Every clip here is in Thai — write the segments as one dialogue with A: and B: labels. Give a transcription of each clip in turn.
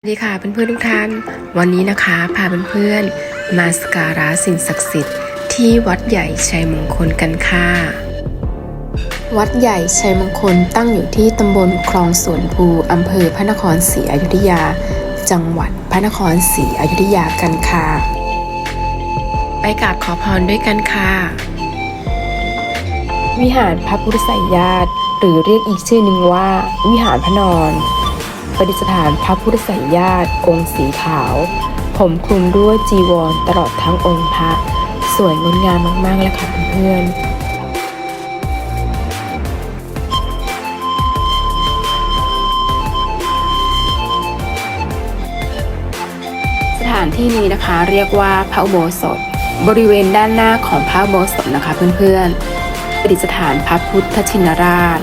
A: สวัสดีค่ะเพื่อนๆทุกท่าน วันนี้นะคะพาเพื่อนๆมาสการะสิ่งศักดิ์สิทธิ์ที่วัดใหญ่ชัยมงคลกันค่ะ วัดใหญ่ชัยมงคลตั้งอยู่ที่ตำบลคลองสวนภูอำเภอพระนครศรีอยุธยา จังหวัดพระนครศรีอยุธยากันค่ะ ไปกราบขอพรด้วยกันค่ะ วิหารพระพุทธไสยญาติ หรือเรียกอีกชื่อหนึ่งว่า วิหารพระนอน ประดิษฐานพระพุทธสยญาติองค์สีขาว ผมคลุมด้วยจีวรตลอดทั้งองค์พระ สวยงดงามมากๆเลยค่ะเพื่อนๆสถานที่นี้นะคะเรียกว่าพระอุโบสถ บริเวณด้านหน้าของพระอุโบสถนะคะเพื่อนๆประดิษฐานพระพุทธชินราช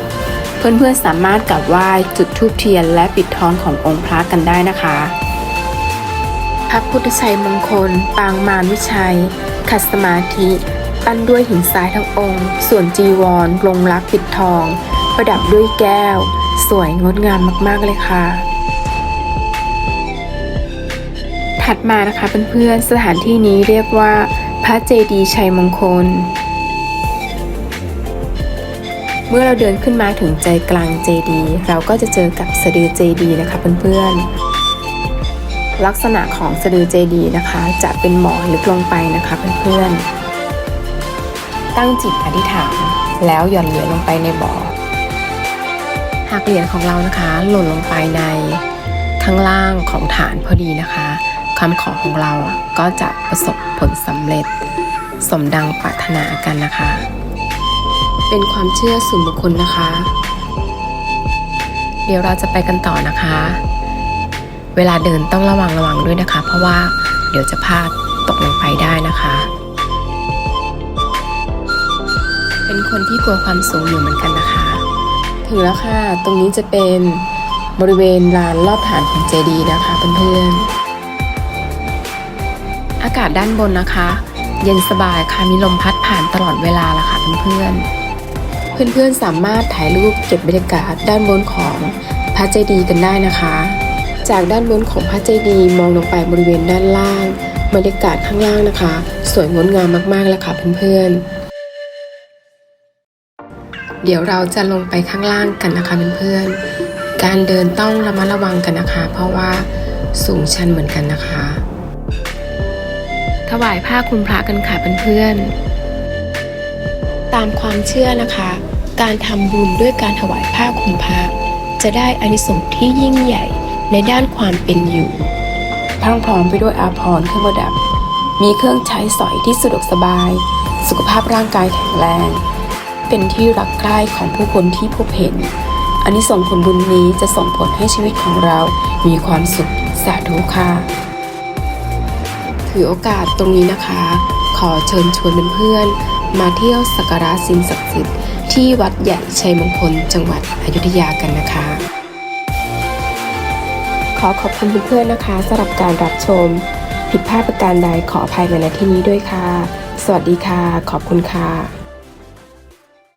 A: เพื่อนๆสามารถกราบไหว้จุดธูปเทียนและปิดทองขององค์พระกันได้นะคะพระพุทธชัยมงคล ปางมารวิชัย ขัดสมาธิ ปั้นด้วยหินทรายทั้งองค์ ส่วนจีวรลงรักปิดทอง ประดับด้วยแก้ว สวยงดงามมากๆเลยค่ะ ถัดมานะคะเพื่อนๆสถานที่นี้เรียกว่า พระเจดีย์ชัยมงคลเมื่อเราเดินขึ้นมาถึงใจกลางเจดีเราก็จะเจอกับสะดือเจดีนะคะเพื่อนๆ ลักษณะของสะดือเจดีนะคะ จะเป็นหมอนลึกลงไปนะคะเพื่อนๆ ตั้งจิตอธิษฐานแล้วหย่อนเหรียญลงไปในบ่อ หากเหรียญของเรานะคะ หล่นลงไปในข้างล่างของฐานพอดีนะคะคำขอของเราอะก็จะประสบผลสำเร็จ สมดังปรารถนากันนะคะ เป็นความเชื่อส่วนบุคคลนะคะ เดี๋ยวเราจะไปกันต่อนะคะ เวลาเดินต้องระวังระวังด้วยนะคะ เพราะว่าเดี๋ยวจะพลาดตกลงไปได้นะคะ เป็นคนที่กลัวความสูงอยู่เหมือนกันนะคะ ถึงแล้วค่ะ ตรงนี้จะเป็นบริเวณลานรอบฐานของเจดีย์นะคะเพื่อนๆ อากาศด้านบนนะคะ เย็นสบายค่ะมีลมพัดผ่านตลอดเวลาละค่ะเพื่อนๆ เพื่อนๆสามารถถ่ายรูปเก็บบรรยากาศด้านบนของพระเจดีย์กันได้นะคะ จากด้านบนของพระเจดีย์มองลงไปบริเวณด้านล่าง บรรยากาศข้างล่างนะคะ สวยงดงามมากๆเลยค่ะเพื่อนๆ เดี๋ยวเราจะลงไปข้างล่างกันนะคะเพื่อนๆ การเดินต้องระมัดระวังกันนะคะ เพราะว่าสูงชันเหมือนกันนะคะ ถวายผ้าคลุมพระกันค่ะเพื่อนๆ ตามความเชื่อนะคะ การทำบุญด้วยการถวายผ้าคลุมพระจะได้อานิสงส์ที่ยิ่งใหญ่ในด้านความเป็นอยู่พรั่งพร้อมไปด้วยอาภรณ์เครื่องประดับ มีเครื่องใช้สอยที่สะดวกสบาย สุขภาพร่างกายแข็งแรง เป็นที่รักใคร่ของผู้คนที่พบเห็นอานิสงส์ผลบุญนี้จะส่งผลให้ชีวิตของเรามีความสุขสาธุค่ะ ถือโอกาสตรงนี้นะคะ ขอเชิญชวนเพื่อนๆ มาเที่ยวสักการะสิ่งศักดิ์สิทธิ์ที่วัดใหญ่ชัยมงคล จังหวัดอยุธยากันนะคะ ขอขอบคุณเพื่อนๆนะคะสำหรับการรับชม ผิดพลาดประการใดขออภัยมาณที่นี้ด้วยค่ะ สวัสดีค่ะ ขอบคุณค่ะ